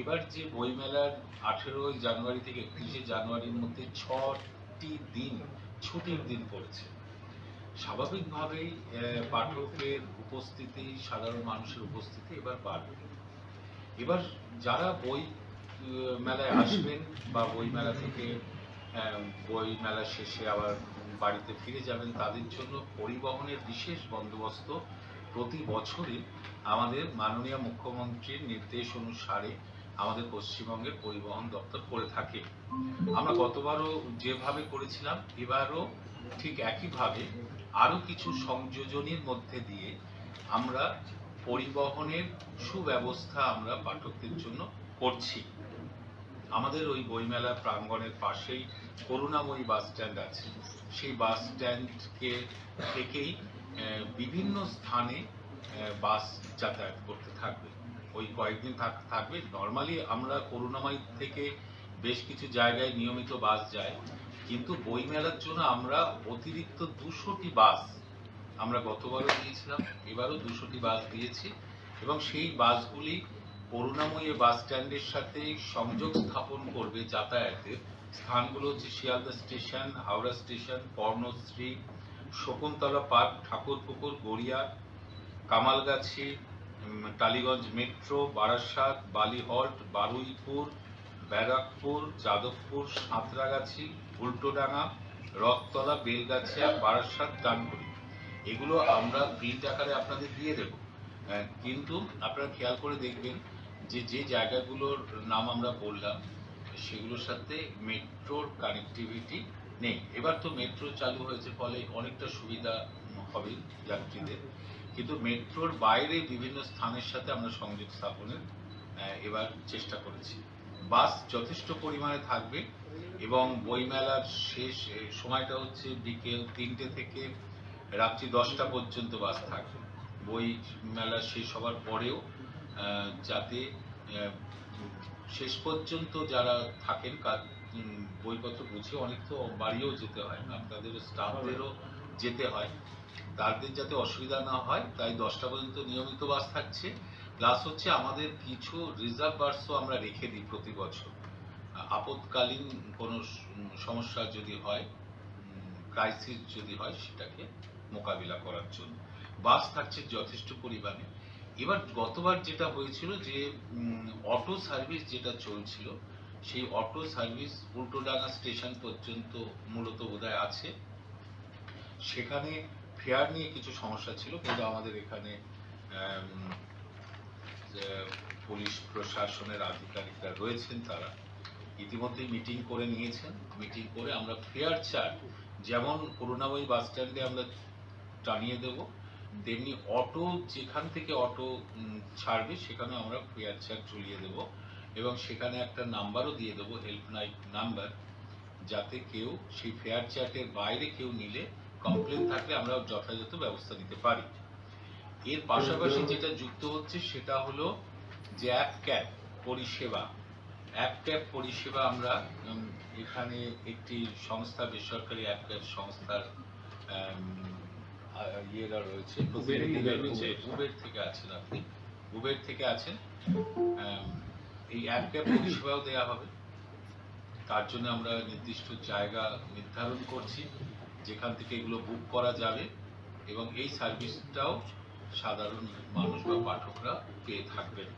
এবার যে বইমেলার আঠেরোই জানুয়ারি থেকে একত্রিশে জানুয়ারির মধ্যে ছটি দিন, ছুটির দিন পড়েছে। স্বাভাবিকভাবেই পাঠকের উপস্থিতি, সাধারণ মানুষের উপস্থিতি এবার বাড়বে। এবার যারা বই মেলায় আসবেন বা বই মেলা থেকে বই মেলা শেষে আবার বাড়িতে ফিরে যাবেন, তাদের জন্য পরিবহনের বিশেষ বন্দোবস্ত প্রতি বছরই আমাদের মাননীয় মুখ্যমন্ত্রীর নির্দেশ অনুসারে আমাদের পশ্চিমবঙ্গের পরিবহন দপ্তর করে থাকে। আমরা গতবারও যেভাবে করেছিলাম, এবারও ঠিক একইভাবে আরও কিছু সংযোজনের মধ্যে দিয়ে আমরা পরিবহনের সুব্যবস্থা আমরা পাঠকদের জন্য করছি। আমাদের ওই বইমেলা প্রাঙ্গণের পাশেই করুণাময়ী বাস স্ট্যান্ড আছে। সেই বাস স্ট্যান্ডকে থেকেই বিভিন্ন স্থানে বাস যাতায়াত করতে থাকবে। ওই কয়েকদিন থাক- থাকবে। নর্মালি আমরা করুণাময়ী থেকে বেশ কিছু জায়গায় নিয়মিত বাস যায় কিন্তু বইমেলার জন্য আমরা অতিরিক্ত দুশোটি বাস আমরা গতবারও দিয়েছিলাম, এবারও দুশোটি বাস দিয়েছি এবং সেই বাসগুলি করুণাময়ী বাস স্ট্যান্ডের সাথে সংযোগ স্থাপন করবে যাতায়াতের স্থানগুলো হচ্ছে Sealdah station, Howrah station Karnashree Shakuntala park, Thakurpukur, Garia, Kamalgazi Tollygunge metro, Barasat Balihalt Baruipur, Barrackpore, Jadavpur, Santragachi, Ultadanga, Rathtala, Belgachia, Barasat Dankuni এগুলো আমরা প্রিন্ট আকারে আপনাদের দিয়ে দেব। কিন্তু আপনারা খেয়াল করে দেখবেন যে যে জায়গাগুলোর নাম আমরা বললাম, সেগুলোর সাথে মেট্রোর কানেক্টিভিটি নেই। এবার তো মেট্রো চালু হয়েছে, ফলে অনেকটা সুবিধা হবে যাত্রীদের। কিন্তু মেট্রোর বাইরে বিভিন্ন স্থানের সাথে আমরা সংযোগ স্থাপনের এবার চেষ্টা করেছি। বাস যথেষ্ট পরিমাণে থাকবে এবং বইমেলার শেষ সময়টা হচ্ছে বিকেল তিনটে থেকে রাত্রি দশটা পর্যন্ত বাস থাকবে। বই মেলা শেষ হওয়ার পরেও যাতে শেষ পর্যন্ত যারা থাকেন, কাজ বইপত্র বুঝে অনেক তো বাড়িও যেতে হয় আপনাদের স্টাফদেরও যেতে হয়। তাদের যাতে অসুবিধা না হয় তাই দশটা পর্যন্ত নিয়মিত বাস থাকছে। প্লাস হচ্ছে আমাদের কিছু রিজার্ভ বাসও আমরা রেখে দিই প্রতি বছর। আহ, আপৎকালীন কোনো সমস্যা যদি হয় ক্রাইসিস যদি হয় সেটাকে মোকাবিলা করার জন্য। বাস থাকছে যথেষ্ট পরিমাণে। এবার গতবার যেটা হয়েছিল যে অটো সার্ভিস যেটা চলছিল সেই অটো সার্ভিস উল্টোডাঙ্গা স্টেশন পর্যন্ত মূলত বোধহয় আছে। সেখানে ফেয়ার নিয়ে কিছু সমস্যা ছিল, কিন্তু আমাদের এখানে পুলিশ প্রশাসনের আধিকারিকরা রয়েছেন তারা ইতিমধ্যেই মিটিং করে নিয়েছেন। মিটিং করে আমরা ফেয়ার চার্ট যেমন করুণাময়ী বাস স্ট্যান্ডে আমরা টানিয়ে দেব, তেমনি অটো, যেখান থেকে অটো ছাড়বে সেখানে আমরা ফেয়ার চার্ট ঝুলিয়ে দেব এবং সেখানে একটা নাম্বারও দিয়ে দেবো, হেল্পলাইন নাম্বার, যাতে কেউ সেই ফেয়ার চার্টের বাইরে কেউ নিলে কমপ্লেন থাকলে আমরা যথাযথ ব্যবস্থা নিতে পারি। এর পাশাপাশি যেটা যুক্ত হচ্ছে সেটা হলো যে অ্যাপ ক্যাব পরিষেবা। অ্যাপ ক্যাব পরিষেবা আমরা এখানে একটি সংস্থা বেসরকারি অ্যাপ ক্যাব সংস্থার ইয়েরা রয়েছে উবের থেকে আছেন আপনি। উবের থেকে আছেন। এই অ্যাপ ক্যাব পরিষেবাও দেওয়া হবে। তার জন্য আমরা নির্দিষ্ট জায়গা নির্ধারণ করছি। যেখান থেকে এগুলো বুক করা যাবে এবং এই সার্ভিসটাও সাধারণ মানুষ বা পাঠকরা পেয়ে থাকবেন।